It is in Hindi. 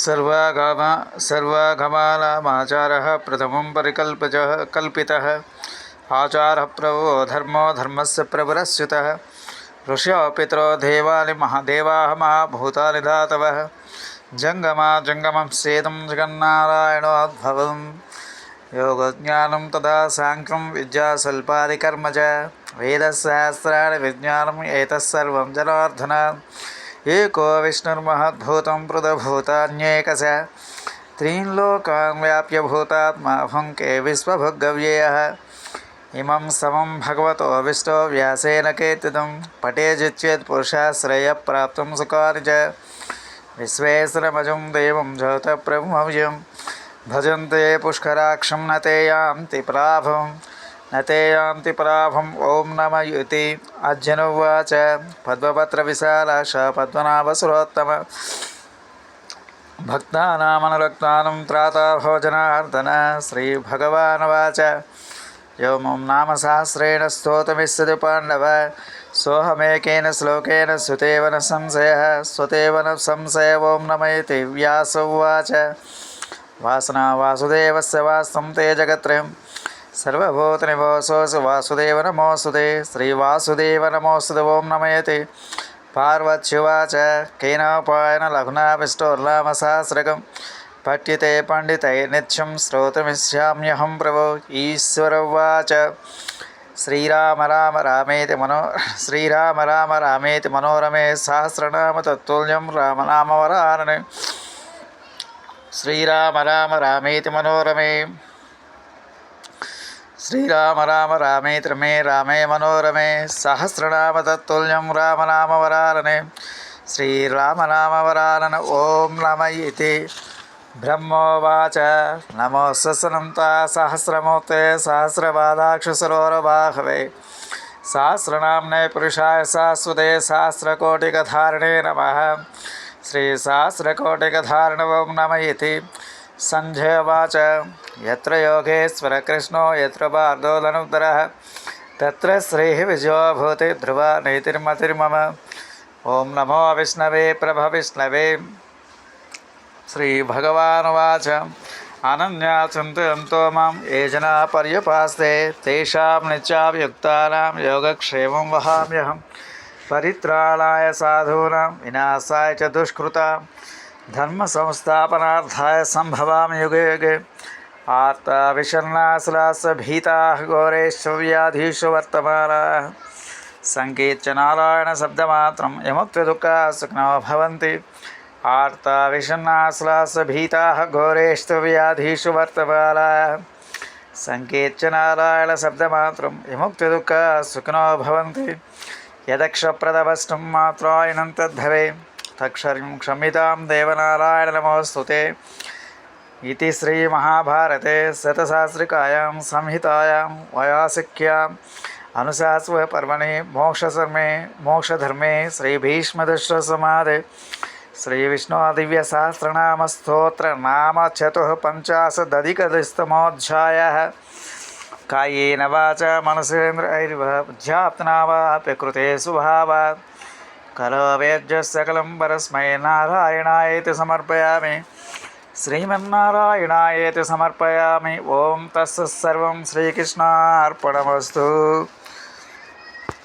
सर्वागम सर्वागमानामाचारः प्रथमं परिकल्पजः कल्पितः। आचारः प्रभो धर्मो धर्मस्य प्रभुरस्युतः ऋषयो पितरो देवानि महादेवाः महाभूतानि धातवः। जङ्गमा जङ्गमं सेदं जगन्नारायणोद्भवम् योगज्ञानं तदा साङ्ख्यं विद्यास्वल्पादिकर्म च। वेदशास्त्राणि विज्ञानम् एतत्सर्वं जनार्दन। एको विष्णुर्महद्भूतं पृथभूतान्येकश त्रीन् लोकान् व्याप्य भूतात्मा भुङ्के विश्वभुग्गव्ययः। इमं समं भगवतो विष्टो व्यासेन कीर्तितं पठेजिच्चेत् पुरुषाश्रयप्राप्तं सुखानि च विश्वेश्वरमजं देवं ज्योतप्रभुमव्यं। भजन्ते पुष्कराक्षं न ते यान्ति पराभं न ते यान्ति पराभम् ॐ नम इति अर्जुनुवाच पद्मपत्रविशालाश, पद्मनाभसुरोत्तम। भक्तानामनुरक्तानं त्राता भोजनार्दन श्रीभगवानुवाच। यो मम नाम सहस्रेण स्तोतमिष्यति पाण्डव। सोऽहमेकेन श्लोकेन श्रुतेव न संशयः स्वतेव न संशय ॐ नमयति व्यास उवाच। वासना वासुदेवस्य वास्तं ते जगत्त्रयं सर्वभूतनिवासोऽसि वासुदेव नमोऽस्तुते श्रीवासुदेव नमोऽस्तुते ॐ नमयति पार्वत्युवाच केनोपायन लघुनाभिष्टोर्लामसहस्रकं पठ्यते पण्डितैर्नित्यं श्रोतुमिष्याम्यहं प्रभो ईश्वर उवाच श्रीराम राम रामेति मनो श्रीराम राम रामेति मनोरमे सहस्रनाम तत्तुल्यं रामनामवरानने श्रीराम राम रामेति मनोरमे श्रीराम राम रमे रामे मनोरमे, सहस्रनाम तत्तुल्यं रामनामवरानने श्रीरामनामवरानन ॐ नम इति। ब्रह्मोवाच, नमो ससनन्ता, सहस्रमूर्ते सहस्रपादाक्षसरोरबाहवे सहस्रनाम्ने पुरुषाय शाश्वते, सहस्रकोटिकधारिणे नमः। श्रीसहस्रकोटिकधारिण नम इति। सञ्जयवाच यत्र योगेश्वरकृष्णो यत्र धनुधरः तत्र श्रीः विजयो भूति ध्रुवा नीतिर्मतिर्मम। ॐ नमो विष्णवे प्रभविष्णवे श्रीभगवानुवाच। अनन्या चिन्तयन्तो माँ, ये जना पर्युपास्ते, तेषां नित्याभियुक्तानां योगक्षेमं वहाम्यहं। परित्राणाय साधूनां, विनाशाय च दुष्कृतां धर्मसंस्थापनार्थाय सम्भवामि युगे युगे। आर्ताविषण्णासुरास्य भीताः घोरेषु व्याधीषु वर्तमानाः। सङ्कीर्च नारायणशब्दमात्रं यमुक्तदुःखाः सुखनो भवन्ति। आर्ताविषण्णासुरास्य भीताः घोरेषु व्याधीषु वर्तमानाः। सङ्कीर्च नारायणशब्दमात्रं यमुक्तदुःखाः सुखनो भवन्ति। यदक्षप्रदवष्टुं मात्रायनं तद्भवे। तक्षरिं क्षम्यतां देवनारायणनमोऽस्तु ते इति श्रीमहाभारते शतसहस्रिकायां संहितायां वयासिक्याम् अनुशासनपर्वणि मोक्षधर्मे मोक्षधर्मे श्रीभीष्मदुष्टसमाधे श्रीविष्णुदिव्यसहस्रनामस्तोत्रनाम चतुः पञ्चाशदधिकदस्तमोऽध्यायः कायेन वाच मनसेन्द्रैर्वध्याप्तना वाप्य कृते स्वभावात् కలవేద్య వేద్య సకలం పరస్మై నారాయణాయతి సమర్పయామి. శ్రీమన్నారాయణాయతి సమర్పయామి ఓం తస్సర్వం శ్రీకృష్ణార్పణమస్తు.